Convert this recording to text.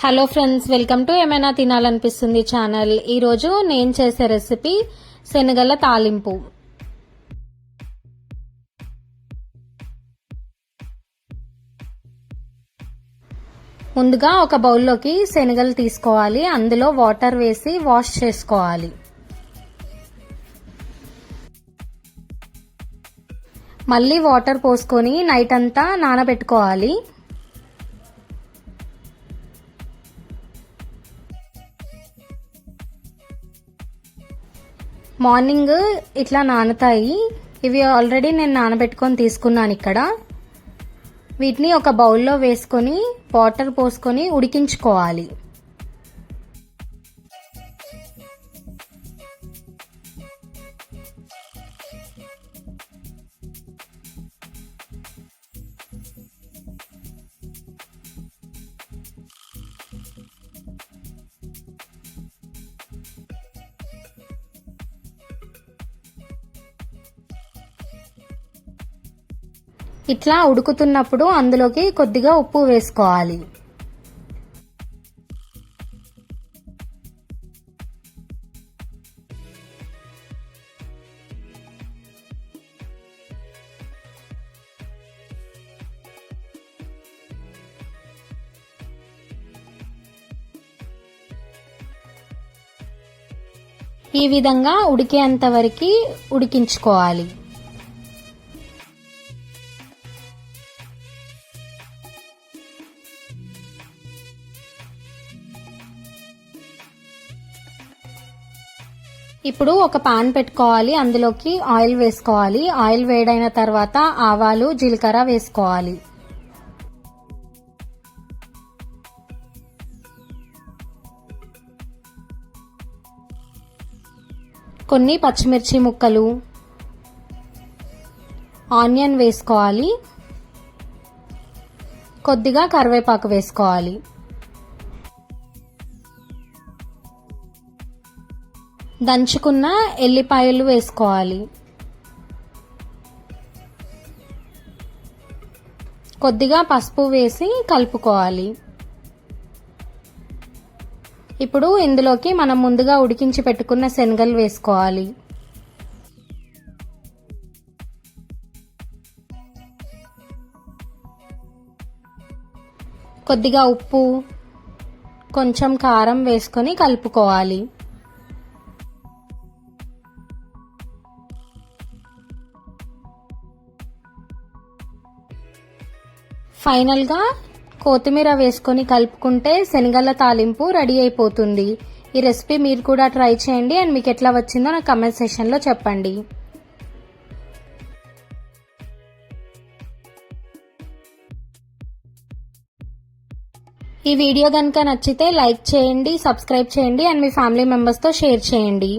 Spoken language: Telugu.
హలో ఫ్రెండ్స్ వెల్కమ్ టు ఏమైనా తినాలనిపిస్తుంది ఛానల్ ఈరోజు నేను చేసే రెసిపీ శనగల తాలింపు. ముందుగా ఒక బౌల్లోకి శనగలు తీసుకోవాలి. అందులో వాటర్ వేసి వాష్ చేసుకోవాలి. మళ్ళీ వాటర్ పోసుకొని నైట్ అంతా నానబెట్టుకోవాలి. మార్నింగ్ ఇట్లా నానుతాయి. ఇవి ఆల్రెడీ నేను నానబెట్టుకొని తీసుకున్నాను ఇక్కడ. వీటిని ఒక బౌల్లో వేసుకొని వాటర్ పోసుకొని ఉడికించుకోవాలి. ఇట్లా ఉడుకుతున్నప్పుడు అందులోకి కొద్దిగా ఉప్పు వేసుకోవాలి. ఈ విధంగా ఉడికేంత వరకు ఉడికించుకోవాలి. ఇప్పుడు ఒక పాన్ పెట్టుకోవాలి అందులోకి ఆయిల్ వేసుకోవాలి. ఆయిల్ వేడైన తర్వాత ఆవాలు జీలకర్ర వేసుకోవాలి. కొన్ని పచ్చిమిర్చి ముక్కలు ఆనియన్ వేసుకోవాలి కొద్దిగా కరివేపాకు వేసుకోవాలి. దంచుకున్న ఎల్లిపాయలు వేసుకోవాలి. కొద్దిగా పసుపు వేసి కలుపుకోవాలి. ఇప్పుడు ఇందులోకి మనం ముందుగా ఉడికించి పెట్టుకున్న శనగలు వేసుకోవాలి. కొద్దిగా ఉప్పు కొంచెం కారం వేసుకొని కలుపుకోవాలి. ఫైనల్గా కొత్తిమీర వేసుకొని కలుపుకుంటే శనగల తాలింపు రెడీ అయిపోతుంది. ఈ రెసిపీ మీరు కూడా ట్రై చేయండి అండ్ మీకు ఎట్లా వచ్చిందో నాకు కమెంట్ సెషన్లో చెప్పండి. ఈ వీడియో కనుక నచ్చితే లైక్ చేయండి సబ్స్క్రైబ్ చేయండి అండ్ మీ ఫ్యామిలీ మెంబర్స్తో షేర్ చేయండి.